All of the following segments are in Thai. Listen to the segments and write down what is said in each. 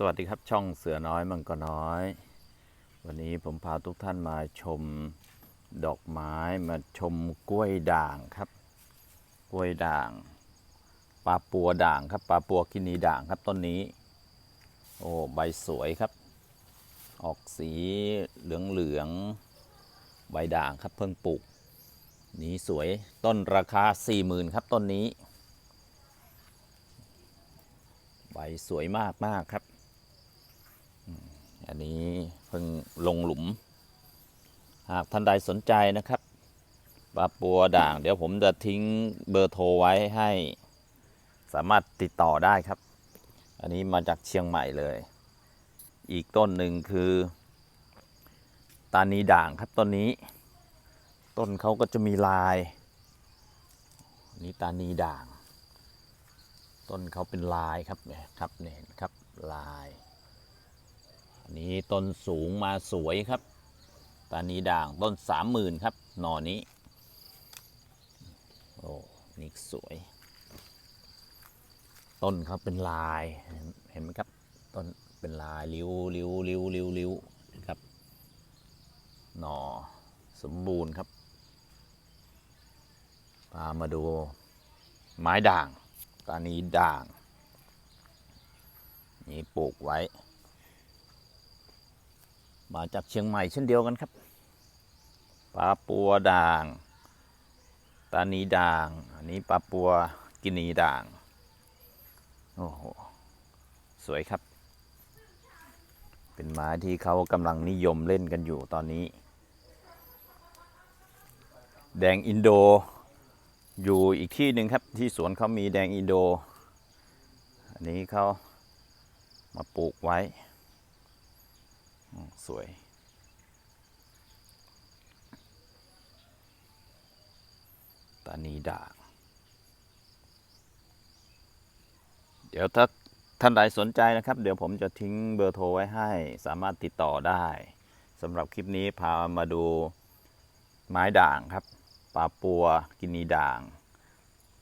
สวัสดีครับช่องเสือน้อยมังกรน้อย วันนี้ผมพาทุกท่านมาชมดอกไม้มาชมกล้วยด่างครับ กล้วยด่างปลาปัวด่างครับปลาปัวกินีด่างครับต้นนี้ โอ้ใบสวยครับ ออกสีเหลืองเหลืองใบด่างครับเพิ่งปลูกนี้สวยต้นราคา 40,000ครับต้นนี้ใบสวยมากมากครับอืมอันนี้เพิ่ง ลงหลุม หากท่านใดสนใจนะครับปลาปัวด่าง เดี๋ยวผมจะทิ้งเบอร์โทรไว้ให้ สามารถติดต่อได้ครับ อันนี้มาจากเชียงใหม่เลย อีกต้นหนึ่งคือตานีด่างครับต้นนี้ ต้นเขาก็จะมีลายนี่ตานีด่าง ต้นเขาเป็นลายครับเนี่ยครับเนี่ยครับลาย นี้ต้นสูงมาสวยครับ ตานีด่างต้นสามหมื่นครับ หน่อนี้ โอ้นี่สวย ต้นเขาเป็นลายเห็นเห็นไหมครับ ต้นเป็นลายริ้วริ้วริ้วริ้วริ้วนะครับ หน่อสมบูรณ์ครับพามาดูไม้ด่าง ตานีด่าง นี่ปลูกไว้ มาจากเชียงใหม่เช่นเดียวกันครับปลาปัวด่าง ตานีด่าง อันนี้ปลาปัวกินีด่าง โอ้โห สวยครับ เป็นไม้ที่เขากำลังนิยมเล่นกันอยู่ตอนนี้ แดงอินโดอยู่อีกที่หนึ่งครับ ที่สวนเขามีแดงอินโด อันนี้เขามาปลูกไว้ สวย ตานีด่างเดี๋ยวถ้าท่านใดสนใจนะครับ เดี๋ยวผมจะทิ้งเบอร์โทรไว้ให้ สามารถติดต่อได้สำหรับคลิปนี้พามาดูไม้ด่างครับปลาปัวกินีด่าง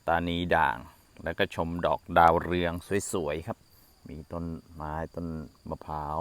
ตานีด่าง แล้วก็ชมดอกดาวเรืองสวยๆครับ มีต้นไม้ต้นมะพร้าว